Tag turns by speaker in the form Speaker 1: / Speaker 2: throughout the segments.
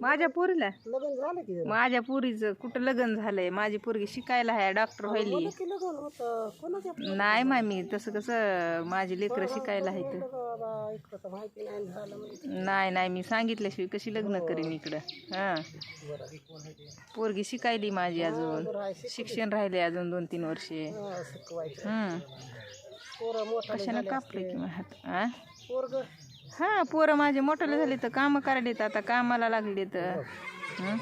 Speaker 1: माझ्या पोरीला?
Speaker 2: लग्न झालं की?
Speaker 1: माझ्या पोरीचं कुठं लग्न झालंय? माझी पोरगी शिकायला आहे डॉक्टर व्हायली.
Speaker 2: की लग्न होतं? कोणाच्या
Speaker 1: नाही मामी तसं कसं माझी लेकरं शिकायला आहे तर.
Speaker 2: बाबा? इकडं तर माहिती नाही झालं म्हणजे
Speaker 1: नाही नाही मी सांगितल्याशिवाय कशी लग्न करीन इकडं? हां. पोरगी शिकायली माझी अजून. शिक्षण राहिले अजून दोन तीन वर्षे.
Speaker 2: हा, शिकवायचं.
Speaker 1: हं.
Speaker 2: पोरं मोठा
Speaker 1: कशानं कापलं की मग हात? आ?
Speaker 2: पोरग?
Speaker 1: हा पोरं माझे मोठे झाले तर कामं करायला आता कामाला लागले तर हं?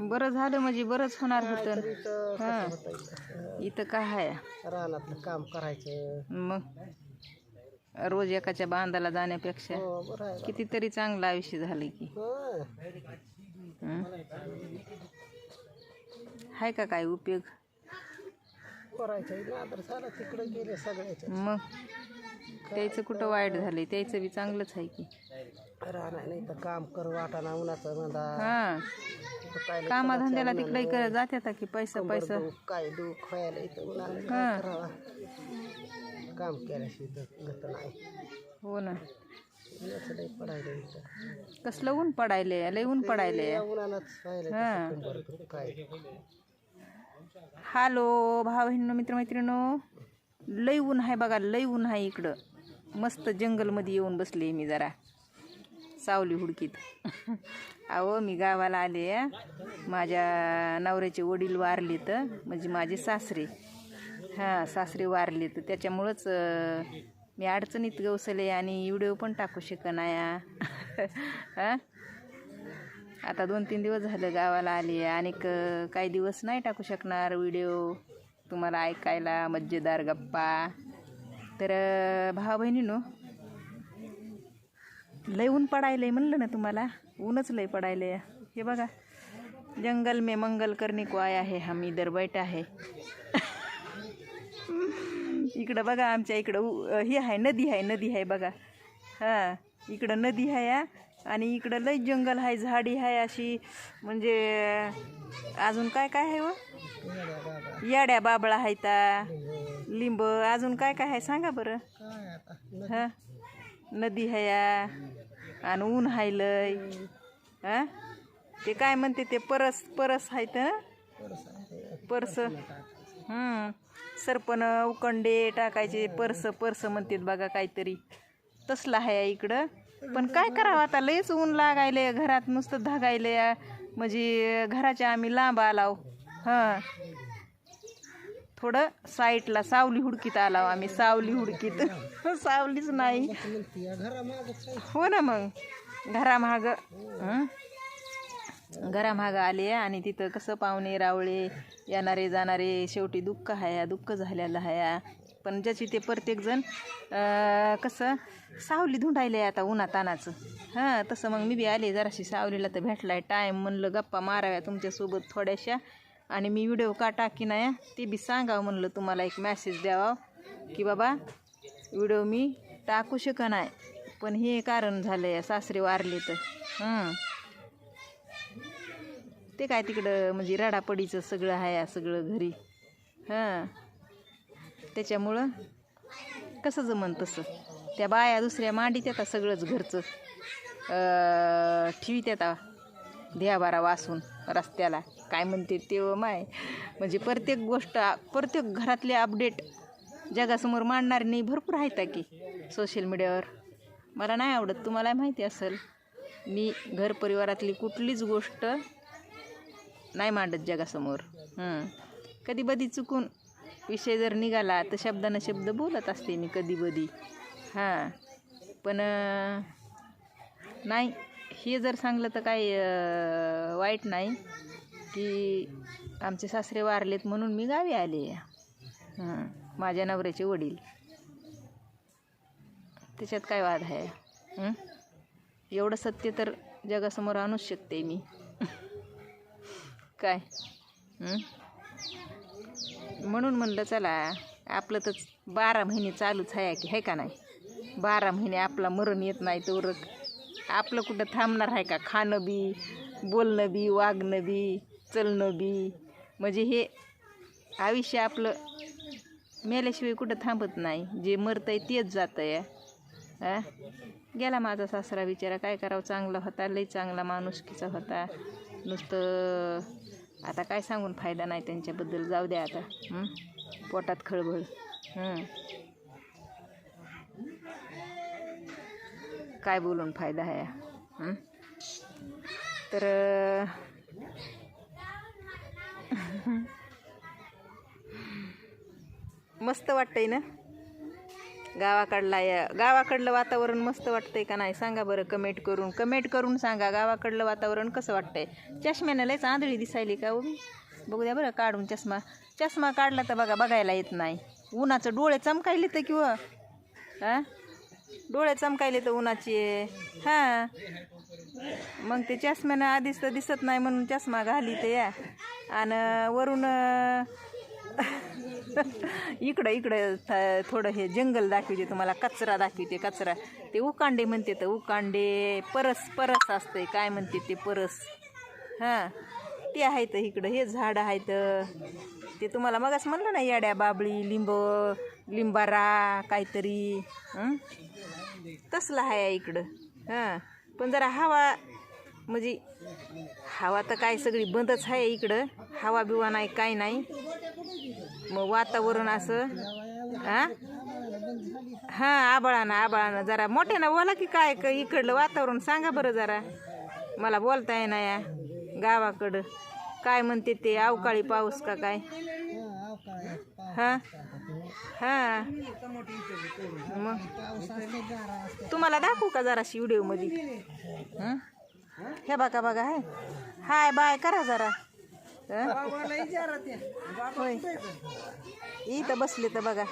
Speaker 2: बरं झालं
Speaker 1: म्हणजे बरंच होणार होतं हा.
Speaker 2: इथं?
Speaker 1: काय आहे
Speaker 2: रानातलं काम करायचं
Speaker 1: मग रोज एकाच्या बांधाला जाण्यापेक्षा
Speaker 2: हो
Speaker 1: कितीतरी चांगलं आयुष्य झालं की
Speaker 2: हं.
Speaker 1: हं? आहे का काय उपयोग
Speaker 2: करायचं नादर झालं तिकडे गेले सगळ्याच्या
Speaker 1: मग? त्याचं कुठं वाईट झालंय? त्याचं बी चांगलंच आहे की.
Speaker 2: राहणार नाही तर काम कर वाटाणा उन्हाचं म्हणा.
Speaker 1: हा. कामाधंद्याला तिकडे इकडे जात्यात की पैसा पैसा?
Speaker 2: काय दुःख व्हायला इथं
Speaker 1: हा.
Speaker 2: करावं? काम केल्याशिवाय तर गत नाही.
Speaker 1: हो ना.
Speaker 2: उन्हाचं लई पडायला इथं.
Speaker 1: कसलं ऊन पडायले लय ऊन पडायले
Speaker 2: व्हायला
Speaker 1: हा.
Speaker 2: दुख, काय?
Speaker 1: हॅलो भाव मित्रमैत्रिणो. लई ऊन आहे बघा लई ऊन आहे इकडं. मस्त जंगलमध्ये येऊन बसले मी जरा. सावली हुडकीत. अहो मी गावाला आले. माझ्या नवऱ्याचे वडील वारले तर म्हणजे माझे सासरे. हां सासरे वारले तर त्याच्यामुळंच मी अडचणीत गवसले आणि व्हिडिओ पण टाकू शकनाया. हां? आता दोन तीन दिवस झालं गावाला आली आणि काही दिवस नाही टाकू शकणार व्हिडिओ तुम्हाला ऐकायला मज्जेदार गप्पा. तर अं, भावा बहिणीनो लय ऊन पडायलंय म्हणलं ना तुम्हाला? ऊनच लय पडायलंय. हे बघा जंगल में मंगल करने को आया है हम इधर बैठा आहे इकडं बघा आमच्या इकडं उ- हे आहे नदी आहे नदी आहे बघा. हां इकडं नदी आहे आणि इकडं लई जंगल आहे झाडी आहे अशी. म्हणजे अजून काय काय आहे व? याड्या बाबळा आहेत लिंब अजून काय काय आहे सांगा बरं. हां? नदी आहे या आणि ऊन आहे लय. हां? ते काय म्हणते ते परस परस आहे तर परस. हं. सरपण उकंडे टाकायचे परस परस म्हणतात बघा काहीतरी. तसलं आहे इकडं. पण काय करावं आता? लयच ऊन लागायले घरात नुसतं धागायले. म्हणजे घराच्या आम्ही लांब आलाव. हां. थोडं साईटला सावली हुडकीत आलाव आम्ही सावली हुडकीत. सावलीच नाही. हो ना मग. घरामाग. घरामाग आले आणि तिथं कसं पाहुणे रावळे येणारे जाणारे शेवटी दुःख आहे दुःख झालेलं आहे पण ज्याची ते प्रत्येकजण कसं सावली धुंडायले आता उन्हा तानाचं हां तसं मग मी बी आले जराशी सावलीला तर भेटला आहे टाईम म्हणलं गप्पा माराव्या तुमच्यासोबत थोड्याशा. आणि मी व्हिडिओ का टाकी नाही ते बी सांगावं म्हणलं तुम्हाला एक मॅसेज द्यावा. की बाबा व्हिडिओ मी टाकू शक नाही. पण हे कारण झालं आहे सासरे वारले तर. ते काय तिकडं म्हणजे रडापडीचं सगळं आहे सगळं घरी. हां. त्याच्यामुळं कसं जमन तसं? त्या बाया दुसऱ्या मांडीत येतात सगळंच घरचं. अं, ठेवीत येतात वासून रस्त्याला. काय म्हणते ते माय? म्हणजे प्रत्येक गोष्ट प्रत्येक घरातले अपडेट जगासमोर मांडणारे नाही भरपूर आहेत की सोशल मीडियावर मला नाही आवडत तुम्हाला माहिती असेल. मी घर परिवारातली कुठलीच गोष्ट नाही मांडत जगासमोर. कधी बधी चुकून विषय जर निघाला तर शब्दानं शब्द बोलत असते मी कधी बधी हां. पण नाही हे जर सांगलं तर काही वाईट नाही की आमचे सासरे वारलेत म्हणून मी गावी आले माझ्या नवऱ्याचे वडील. त्याच्यात काय वाद आहे? एवढं सत्य तर जगासमोर आणूच शकते मी. काय? म्हणून म्हणलं चला आपलं तर बारा महिने चालूच आहे की आहे का नाही? बारा महिने आपला मरण येत नाही तर आपलं कुठं थांबणार आहे का? खाणं बी बोलणं बी वागणं बी चलणं बी. म्हणजे हे आयुष्य आपलं मेल्याशिवाय कुठं थांबत नाही. जे मरतंय तेच जातं आहे गेला माझा सासरा बिचारा. काय करावं? चांगला होता. लई चांगला माणुसकीचा होता. नुसतं आता काय सांगून फायदा नाही त्यांच्याबद्दल. जाऊ द्या आता. पोटात खळबळ. काय बोलून फायदा आहे? तर मस्त वाटतंय ना? गावाकडला या गावाकडलं वातावरण मस्त वाटतंय का नाही? सांगा बरं कमेंट करून. कमेंट करून सांगा गावाकडलं वातावरण कसं वाटतंय? चष्म्यानं लयच आंधळी दिसायली का उभी बघू द्या बरं काढून चष्मा. चष्मा काढला तर बघा बघायला येत नाही. उन्हाचं डोळे चमकायले तर किंवा हां हो? डोळे चमकायले तर उन्हाचे. हां. मग ते चष्म्यानं आधीच तर दिसत नाही म्हणून चष्मा घाली ते. या आणि वरून इकडं इकडं थ- थोडं हे जंगल दाखवते तुम्हाला कचरा दाखवते कचरा. ते उकांडे म्हणते तर उकांडे परस परस असते काय म्हणते ते परस. हां. ते आहे तर इकडं हे झाडं आहेत ते तुम्हाला मगच म्हणलं ना येड्या बाबळी लिंब लिंबारा काहीतरी तसलं आहे इकडं. हां. पण जरा हवा म्हणजे हवा तर काय सगळी बंदच आहे इकडं. हवा बिवा नाही काय नाही. मग वातावरण असं हां? हां आबाळानं आबाळानं जरा मोठ्यानं बोला की काय क- इकडलं वातावरण सांगा बरं जरा. मला बोलता येणार या गावाकडं. काय म्हणते ते अवकाळी पाऊस का काय? हां? हां. मग? तुम्हाला दाखवू का जराशी व्हिडिओमध्ये मध्ये? हे? बघा बघा हाय. हाय बाय करा जरा. होय. इथं बसले तर बघा.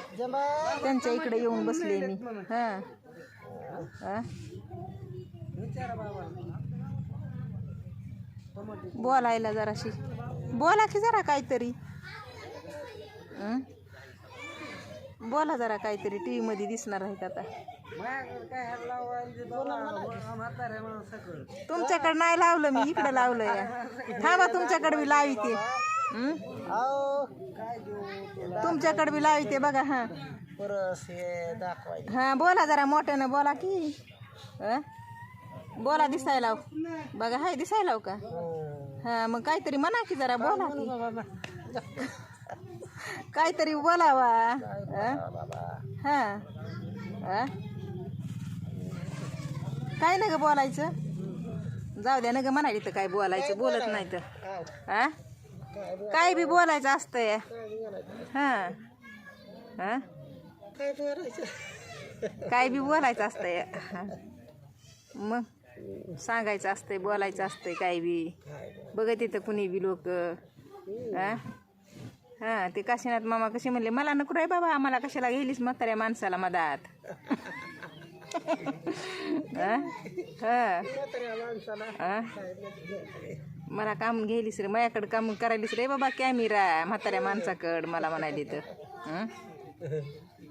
Speaker 1: त्यांच्या इकडे येऊन बसले मी. हां. हां? बोलायला जराशी. बोला की जरा काहीतरी. बोला जरा काहीतरी टी मध्ये दिसणार आहेत आता. तुमच्याकडे नाही लावलं मी इकडे लावलं या थांबा तुमच्याकडे बी लावी ते तुमच्याकडे बी लाविते बघा हा.
Speaker 2: हा
Speaker 1: बोला जरा मोठ्यानं बोला की. बोला दिसायला बघा हाय दिसायला का? हा मग काहीतरी म्हणा की जरा बोला की. काहीतरी बोलावा. हं? हा. हा? काय ना ग बोलायचं. जाऊ द्या ना ग म्हणाली तर काय बोलायचं बोलत नाही तर. हा. काय बी बोलायचं असतंय. हा. हा
Speaker 2: काय
Speaker 1: बी बोलायचं असतंय. हा. मग सांगायचं असतंय बोलायचं असतंय काय बी. बघत येतं कुणी बी लोक. हा हा ते काशीनाथ मामा कसे म्हणले मला नको रे बाबा आम्हाला कशाला गेलीस म्हाताऱ्या माणसाला मधात? मला काम घ्यायलीस रे माझ्याकडं काम करायलीस रे बाबा कॅमेरा म्हाताऱ्या माणसाकडं मला म्हणाली तर. हं?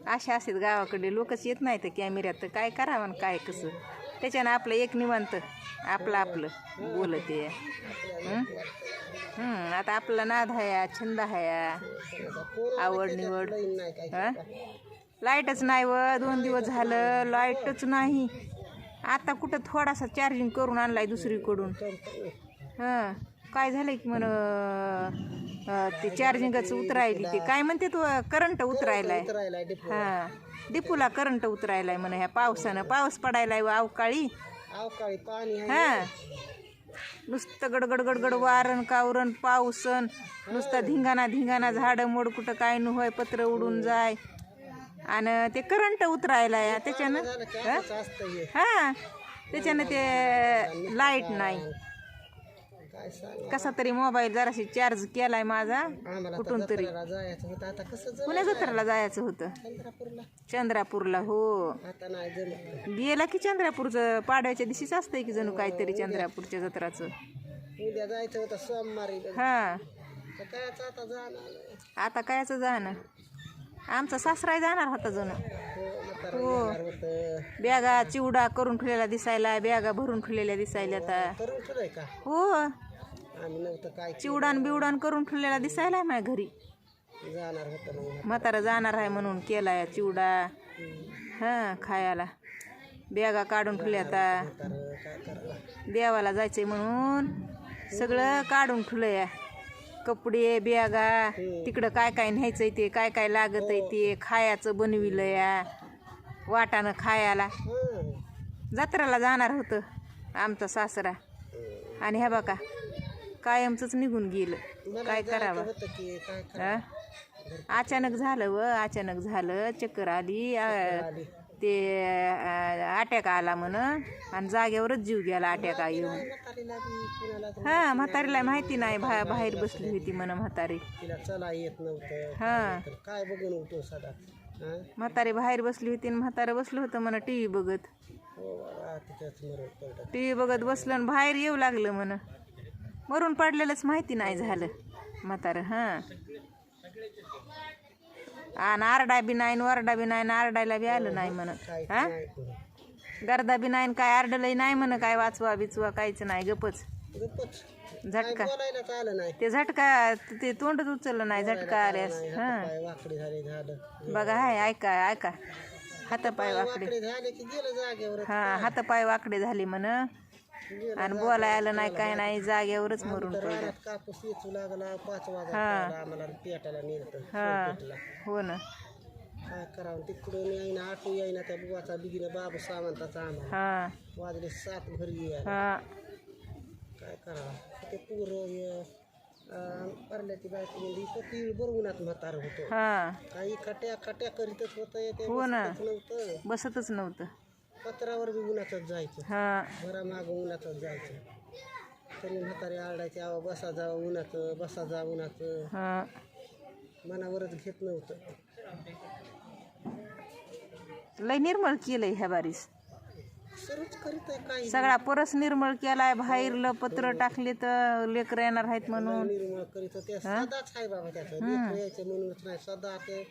Speaker 1: अशा असतात गावाकडे लोकच येत नाही तर कॅमेऱ्यात तर काय करावं काय कसं? त्याच्यानं आपलं एक निवांत आपलं आपलं बोलत. आहे आता आपला नाद हाया छंद हाया आवड निवड लाईटच नाही व दोन दिवस झालं लाईटच नाही. आता कुठं थोडासा चार्जिंग करून आणलाय दुसरीकडून. हां काय झालंय की म्हण ते चार्जिंगच उतरायली ते. काय म्हणते तू करंट उतरायलाय? हां. डिपूला करंट उतरायलाय म्हण ह्या पावसानं. पाऊस पडायलाय अवकाळी.
Speaker 2: अवकाळी पाणी
Speaker 1: हां. नुसतं गडगड गडगड वारण कावरण पाऊसन. नुसतं धिंगाणा धिंगाणा झाडं मोड कुठं काय न होय पत्र उडून जाय. आणि ते करंट उतरायला या त्याच्यानं हां. त्याच्यानं ते लाइट नाही.
Speaker 2: काय सांग.
Speaker 1: कसा तरी मोबाईल जराशी चार्ज केलाय माझा.
Speaker 2: आम्हाला
Speaker 1: कुठून
Speaker 2: आता
Speaker 1: तरी.
Speaker 2: जत्रेला जायचं होतं. आता कसं जमलं
Speaker 1: पुण्या जत्राला जायचं होतं.
Speaker 2: चंद्रापूरला.
Speaker 1: चंद्रापूरला हो.
Speaker 2: आता नाही जमत
Speaker 1: गेला की चंद्रापूरचं? पाडव्याच्या दिवशीच असतंय की जणू काहीतरी चंद्रापूरच्या जत्राचं?
Speaker 2: उद्या जायचं होतं सोमवारी.
Speaker 1: हां.
Speaker 2: तर काय आता जाणार नाही.
Speaker 1: आता कायचं जाणं आमचा सासराही जाणार होता जणू.
Speaker 2: हो म्हातारं
Speaker 1: हो.
Speaker 2: येणार होतं.
Speaker 1: बॅगा चिवडा करून ठेवलेला दिसायला बॅगा भरून ठेवलेल्या दिसायला आता.
Speaker 2: करून ठेवलंय का?
Speaker 1: हो.
Speaker 2: आम्ही नव्हतं काय
Speaker 1: चिवडान बिवडान करून ठेवलेला दिसायला माझ्या घरी.
Speaker 2: जाणार होतं मग.
Speaker 1: म्हातारा जाणार आहे म्हणून केलाय चिवडा. हां खायला. बॅगा काढून ठेवल्या आता
Speaker 2: म्हातारं काय करावं
Speaker 1: देवाला जायचंय म्हणून सगळं काढून ठेवलंय. कपडे बॅगा तिकडं काय काय न्यायचंय ते काय काय लागत आहे ते खायचं बनविलं या वाटानं खायला.
Speaker 2: हं.
Speaker 1: जत्रेला जाणार होतं आमचा सासरा. आणि ह्या बघा कायमचंच निघून गेलं. काय करावं? हा? अचानक झालं व अचानक झालं. चक्कर आली. आ. ते अटॅक आला म्हण आणि जागेवरच जीव गेला अटॅक येऊन.
Speaker 2: म्हातारीला बी कुणाला तर
Speaker 1: हा म्हातारीला माहिती नाही बा बाहेर बसली होती म्हण म्हातारी.
Speaker 2: तिला चला येत नव्हतं.
Speaker 1: हा.
Speaker 2: तर काय बघून होतो सदा? हा?
Speaker 1: म्हातारी बाहेर बसली होती आणि म्हातारं बसलं होतं म्हण टी व्ही बघत.
Speaker 2: हो बाबा तिच्याच मरण पडलं
Speaker 1: टी व्ही बघत बसलं आणि बाहेर येऊ लागलं म्हण. मरून पडलेलंच माहिती नाही झालं. म्हातारं हां. आणि आरडा बी नाही वरडा बी नाही आरडायला बी आलं नाही म्हण हा. गर्दा बी नाही काय आरडलंही नाही म्हण काय वाचवा बिचवा काहीच नाही गपच. झटका. ते झटका ते तोंडच उचललं नाही झटका आल्यास. हां. बघा हाय ऐका ऐका. हातपाय वाकडे. हा हातपाय वाकडे झाले म्हण. आणि बोलाय आलं नाही काय नाही जागेवरच मरून पडलं.
Speaker 2: कापूस येचू लागला पाच वाजता आम्हाला पेटायला नेलं
Speaker 1: हा.
Speaker 2: पेटला
Speaker 1: हो ना.
Speaker 2: काय करावं तिकडून येईना आटू येईना त्या बुवाचा बिगिनं बाबू सावंताचा आम्हाला.
Speaker 1: हा.
Speaker 2: वाजले सात भरी यायला.
Speaker 1: हा.
Speaker 2: काय करावं ते पूर परल्याची बायको म्हणजे इथं तीळ बरवूनात म्हातार होतो.
Speaker 1: हा.
Speaker 2: काही खट्या खट्या करीतच होतं ते
Speaker 1: हो ना.
Speaker 2: बसतच नव्हतं.
Speaker 1: बसतच नव्हतं.
Speaker 2: पत्रावर बी उन्हातच जायचं.
Speaker 1: हा.
Speaker 2: घरा मागं उन्हातच जायचं. तरी म्हातारे आरडायचे आवा बसा जावं उन्हाचं बसा जा उन्हाचं
Speaker 1: हा.
Speaker 2: मनावरच घेत नव्हतं.
Speaker 1: लय निर्मळ केलंय ह्या बारीस.
Speaker 2: सुरूच करीत आहे काही.
Speaker 1: सगळा परस निर्मळ केलाय बाहेरलं पत्र टाकले तर लेकर येणार आहेत म्हणून.
Speaker 2: निर्मळ करीत सदाच आहे बाबा त्याचं. लेकरं यायचं म्हणूनच नाही सदा ते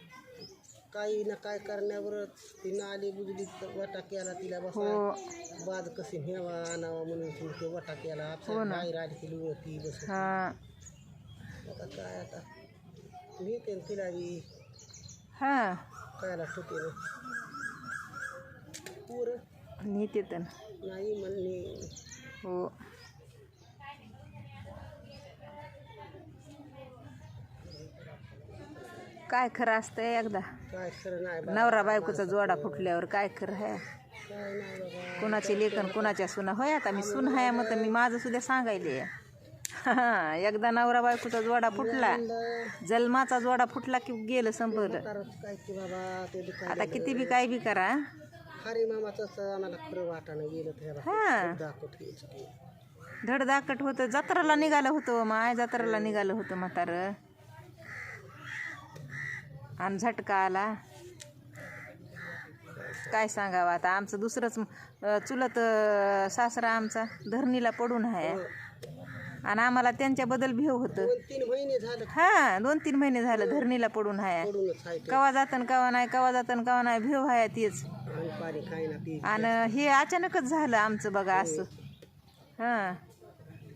Speaker 2: काही ना काय करण्यावरच ती नाली बुजली तर वाटा केला तिला बसा.
Speaker 1: हो.
Speaker 2: बाद कशी नेवा आणावा म्हणून ती ते वाटा केला आपल्या बाहेर आली ती होती बस
Speaker 1: हा.
Speaker 2: आता काय आता? मी ते तिला बी.
Speaker 1: हा.
Speaker 2: कायला ठुते पूर.
Speaker 1: नेते तर
Speaker 2: नाही म्हणणे
Speaker 1: हो. काय खरं असतंय एकदा?
Speaker 2: काय खरं नाही बा
Speaker 1: नवरा बायकोचा जोडा फुटल्यावर काय खरं आहे?
Speaker 2: काय नाही बाबा.
Speaker 1: कुणाचे लेखन कुणाच्या सुना? होय आता मी सुन हाय मग मी माझं सुद्धा सांगायले. एकदा नवरा बायकोचा जोडा फुटला. जन्माचा जोडा फुटला की गेलं संपलं.
Speaker 2: करत काय की बाबा ते दुकान
Speaker 1: आता किती बी काय बी करा.
Speaker 2: हरी मामाच आम्हाला खरं वाटानं गेलं तर
Speaker 1: हा.
Speaker 2: दाखवत घ्यायचं ते
Speaker 1: धडधाकट होतं. जत्राला निघालं होतं. माय जत्राला निघालं होतं म्हातार. आणि झटका आला. काय सांगावं आता? आमचं दुसरंच चुलत सासरा आमचा धरणीला पडून आहे. आणि आम्हाला त्यांच्याबद्दल भेव होतं. हा दोन तीन महिने झालं धरणीला पडून आहे. कवा जातन कवा नाही कवा जातन कवा नाही भेव आहे तेच.
Speaker 2: आणि
Speaker 1: हे अचानकच झालं आमचं बघा असं. हां.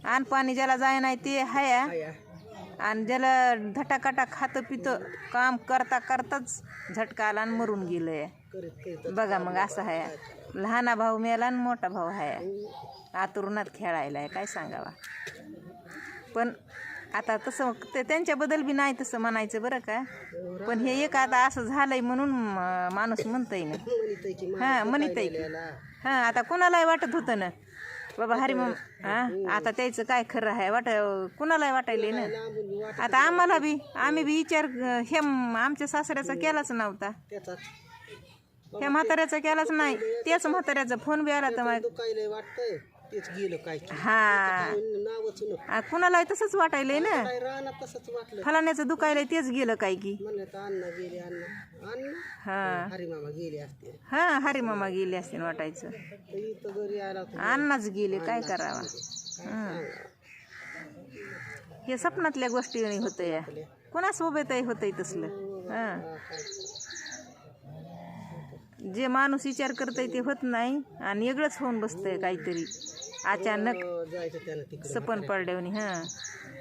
Speaker 1: आणि पाणी ज्याला जाय नाही ते हाय आणि ज्याला धटाकाटा खातं पितं काम करता करताच झटका आला आणि मरून गेलंय
Speaker 2: करीत करीत
Speaker 1: बघा मग असं आहे. लहाना भाऊ मेला आणि मोठा भाऊ आहे. आतुरणात खेळायला आहे काय सांगावा. पण आता तसं ते त्यांच्याबद्दल बी नाही तसं म्हणायचं बरं का. पण हे एक आता असं झालंय म्हणून माणूस म्हणतंय ना. हा म्हणतंय की. हा आता कोणालाही वाटत होतं ना बाबा हरी मग हा? आता त्याचं काय खरं आहे वाट कुणालाही वाटायले ना आता आम्हाला बी आम्ही बी विचार हे आमच्या सासऱ्याचा केलाच नव्हता. ह्या म्हाताऱ्याचा केलाच नाही. तेच म्हाताऱ्याचा फोन बी आला तर मग
Speaker 2: वाटतंय तेच गेलं काय की
Speaker 1: हा.
Speaker 2: नावच नको
Speaker 1: आ, कुणालाही तसंच वाटायलंय ना?
Speaker 2: काय राहणार तसंच वाटलं.
Speaker 1: फलाण्याचं दुखायलंय तेच गेलं काय की?
Speaker 2: म्हणलं तर अण्णा गेले अण्णा अण्णा?
Speaker 1: हा.
Speaker 2: हरी मामा गेले असते
Speaker 1: हा हरी मामा गेले असते वाटायचं.
Speaker 2: तर इथं घरी आला होता.
Speaker 1: अण्णाच गेले काय करावा? हं. हे स्वप्नातल्या गोष्टी होतं या कोणासोबत होतंय तसलं. हां. जे माणूस विचार करतय ते होत नाही आणि वेगळंच होऊन बसतंय काहीतरी. अचानक
Speaker 2: जायचं त्यानं तिकडे
Speaker 1: सपन पडल्यावनी हां.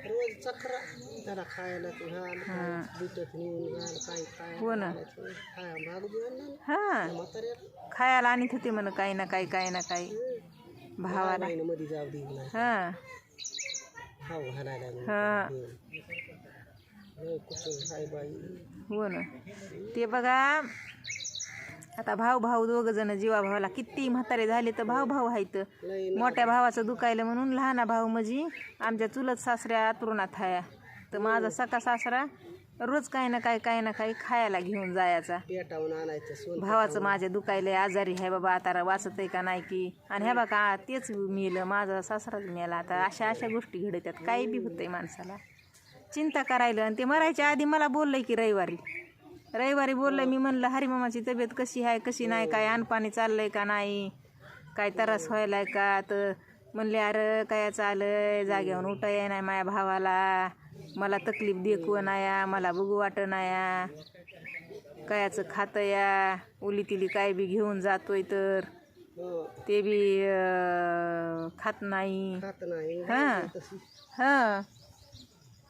Speaker 2: रोज चक्रा त्याला खायला तू घाल काय बिटत नेऊन घाल काय खायला
Speaker 1: हो ना.
Speaker 2: भाग
Speaker 1: हां.
Speaker 2: म्हाताऱ्याला.
Speaker 1: खायला आणत होते म्हण काही ना काही काही ना काही. भावाला.
Speaker 2: नाही मध्ये जाऊ दे नाही
Speaker 1: हां.
Speaker 2: खाऊ घालायला म्हणून
Speaker 1: हां.
Speaker 2: देऊन. लय कुठं हाय बाई.
Speaker 1: हो ना. ते बघा आता भाऊ भाऊ दोघ जण जीवा भावाला किती म्हातारे झाले तर भाऊ भाऊ आहेत. मोठ्या भावाचं दुखायलं म्हणून लहाना भाऊ म्हणजे आमच्या चुलत सासऱ्या अतरुणात हाया. तर माझा सका सासरा रोज काही ना काही काही ना काही खायला घेऊन जायचा. भावाचं माझ्या दुखायलंय आजारी आहे बाबा आता वाचत आहे का नाही की? आणि ह्या बघा तेच मेलं माझा सासराच मेला. आता अशा अशा गोष्टी घडतात. काही बी होतंय माणसाला. चिंता करायला. आणि ते मरायच्या आधी मला बोललंय की रविवारी. रविवारी बोललंय मी म्हणलं हरिमामाची तब्येत कशी आहे कशी नाही काय अनपाणी चाललंय का नाही? काय त्रास व्हायलाय का? तर म्हणले अरे काय जाग्यावरून उठा ये नाही माझ्या भावाला. मला तकलीफ देखू नाया मला बघू वाट नाया. कायाचं खातं या. उली तिली काय बी घेऊन जातोय तर ते बी खात नाही. हां. हां.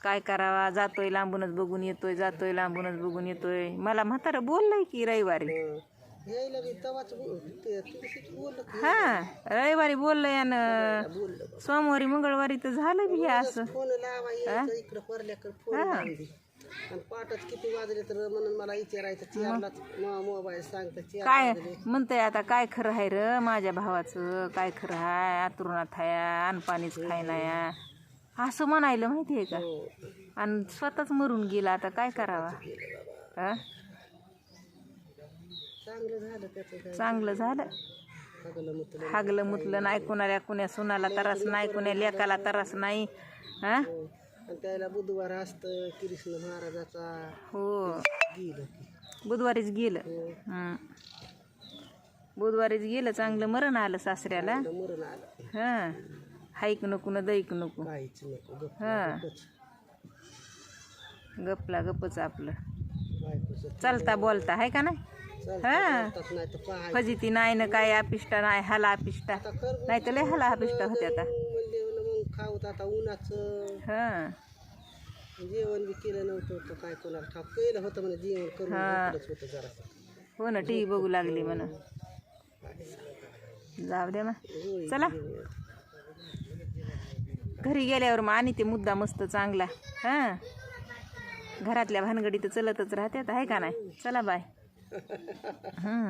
Speaker 1: काय करावा? जातोय लांबूनच बघून येतोय जातोय लांबूनच बघून येतोय. मला म्हातारं बोललंय की रविवारी.
Speaker 2: हं.
Speaker 1: हां रविवारी
Speaker 2: बोललं बा.
Speaker 1: सोमवारी मंगळवारी तर झालं बी हे असं.
Speaker 2: पाठच किती वाजले तर म्हणून मला विचारायचं चेअरलाच मोबाईल सांगतं चेअर
Speaker 1: काय म्हणतंय आता काय खरं आहे र माझ्या भावाचं? काय खरं आहे आतरुणात हाया अनपाणीच खायनाया. असं म्हणायलं माहिती आहे का?
Speaker 2: हो.
Speaker 1: आणि स्वतःच मरून गेला आता काय करावा? हा?
Speaker 2: चांगलं झालं
Speaker 1: हागलं मुतलं नाही. कुणाला कुण्या सुनाला त्रास नाही कुण्या लेकाला त्रास नाही. हा?
Speaker 2: हो. त्याला बुधवार असतं कृष्ण महाराजाचा.
Speaker 1: हो. बुधवारीच गेलं.
Speaker 2: हो.
Speaker 1: बुधवारीच गेलं चांगलं मरण आलं सासऱ्याला.
Speaker 2: मरण आलं.
Speaker 1: हा. हाईक नको न दैक नको.
Speaker 2: काहीच नको
Speaker 1: हा. गपला गपच आपलं. चालता बोलता आहे का नाही? हा. फजिती नाही ना काय अपिष्टा नाही हाला अपिष्टा. नाही तर लय हाला अपिष्टा होते आता.
Speaker 2: खाऊत आता उन्हाचं.
Speaker 1: हा.
Speaker 2: जेवण बी केलं नव्हतं काय कोणाला ठाक केलं होतं म्हणजे जेवण करून
Speaker 1: हा.
Speaker 2: होतं जरा
Speaker 1: हो ना टी व्ही बघू लागली म्हणा. जाऊ दे
Speaker 2: होळी
Speaker 1: चला. घरी गेल्यावर मग आणि ते मुद्दा मस्त चांगला. हां? घरातल्या भानगडी तर चलतच राहतात आहे का नाही? चला बाय. हां